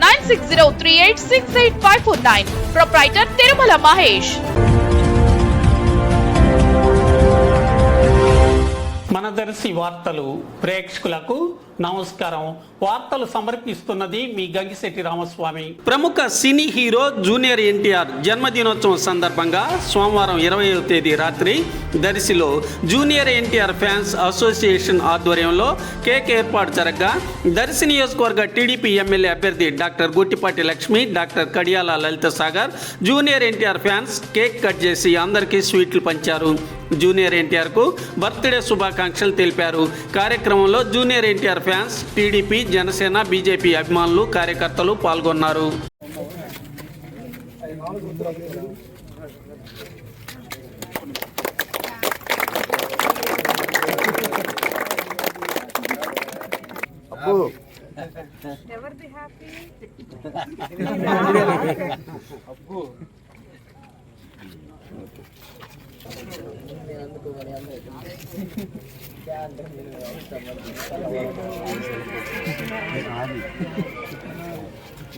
9603868549 proprietor Tirumala Mahesh. మన దర్శి వార్తలు ప్రేక్షకులకు నమస్కారం. వార్తలు సమర్పిస్తున్నది మీ గంగిశెట్టి రామస్వామి. ప్రముఖ సినీ హీరో జూనియర్ ఎన్టీఆర్ జన్మదినోత్సవం సందర్భంగా సోమవారం ఇరవైవ తేదీ రాత్రి దర్శిలో జూనియర్ ఎన్టీఆర్ ఫ్యాన్స్ అసోసియేషన్ ఆధ్వర్యంలో కేక్ ఏర్పాటు జరగగా దర్శి నియోజకవర్గ టీడీపీ ఎమ్మెల్యే అభ్యర్థి doctor Guttipati Lakshmi doctor Kadiyala Lalitha Sagar junior NTR fans cake cut చేసి అందరికీ స్వీట్లు పంచారు. జూనియర్ ఎన్టీఆర్కు బర్త్డే శుభాకాంక్షలు తెలిపారు. కార్యక్రమంలో junior NTR fans TDP Janasena BJP అభిమానులు కార్యకర్తలు పాల్గొన్నారు.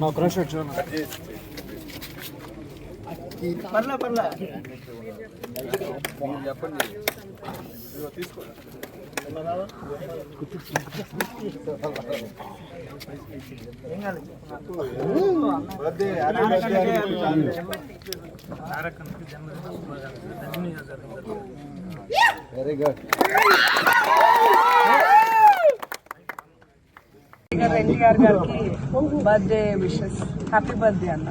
మా బ్రష్ వచ్చా పర్లా పర్లా. చెప్పండి. తీసుకోండి గారు ఎన్టీఆర్ గారికి బర్త్డే విషెస్ హ్యాపీ బర్త్డే అన్న